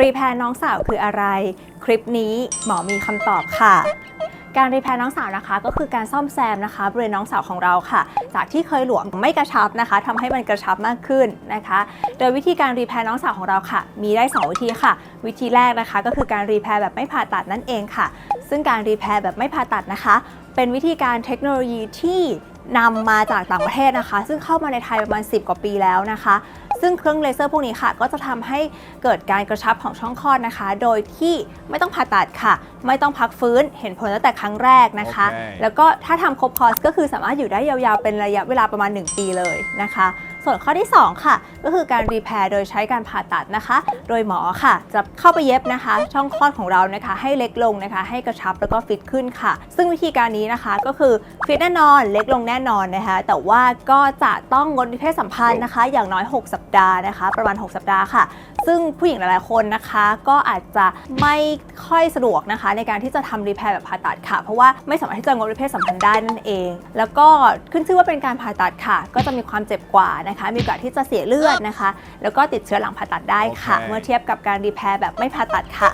รีแพร์น้องสาวคืออะไร คลิปนี้หมอมีคำตอบค่ะ การรีแพร์น้องสาวนะคะ ก็คือการซ่อมแซมนะคะบริเวณน้องสาวของเราค่ะ จากที่เคยหลวมไม่กระชับนะคะทำให้มันกระชับมากขึ้นนะคะ โดยวิธีการรีแพร์น้องสาวของเราค่ะ มีได้ 2 วิธีค่ะ วิธีแรกนะคะ ก็คือการรีแพร์แบบไม่ผ่าตัดนั่นเองค่ะ ซึ่งการรีแพร์แบบไม่ผ่าตัดนะคะ เป็นวิธีการเทคโนโลยีที่นำมาจากต่างประเทศนะคะ ซึ่งเข้ามาในไทยประมาณ 10 กว่าปีแล้วนะคะ ซึ่งเครื่องเลเซอร์พวกนี้ค่ะ ก็จะทำให้เกิดการกระชับของช่องคลอดนะคะ โดยที่ไม่ต้องผ่าตัดค่ะ ไม่ต้องพักฟื้นเห็นผลตั้งแต่ครั้งแรกนะคะโอเคแล้วก็ถ้าทำครบคอร์สก็คือสามารถอยู่ได้ยาวๆเป็นระยะเวลาประมาณ 1 ปีเลยนะคะ ส่วนข้อที่ 2 ค่ะ ก็คือการรีแพร์โดยใช้การผ่าตัดนะคะ โดยหมอค่ะ จะเข้าไปเย็บนะคะ ช่องคลอดของเรานะคะ ให้เล็กลงนะคะ ให้กระชับแล้วก็ฟิตขึ้นค่ะ ซึ่งวิธีการนี้นะคะก็คือฟิตแน่นอนเล็กลงแน่นอนนะคะ แต่ว่าก็จะต้องงดเพศสัมพันธ์นะคะ อย่างน้อย 6 สัปดาห์นะคะ ประมาณ 6 สัปดาห์ค่ะ ซึ่งผู้หญิงหลายๆคนนะคะ ก็อาจจะไม่ค่อยสะดวกนะคะ ในการที่จะทำรีแพร์แบบผ่าตัดค่ะ เพราะว่าไม่สามารถที่จะงดเพศสัมพันธ์ได้นั่นเอง แล้วก็ขึ้นชื่อว่าเป็นการผ่าตัดค่ะ ก็จะมีความเจ็บกว่านะคะมีโอกาสที่จะเสียเลือดนะคะ แล้วก็ติดเชื้อหลังผ่าตัดได้ค่ะโอเคเมื่อเทียบกับการรีแพร์แบบไม่ผ่าตัดค่ะ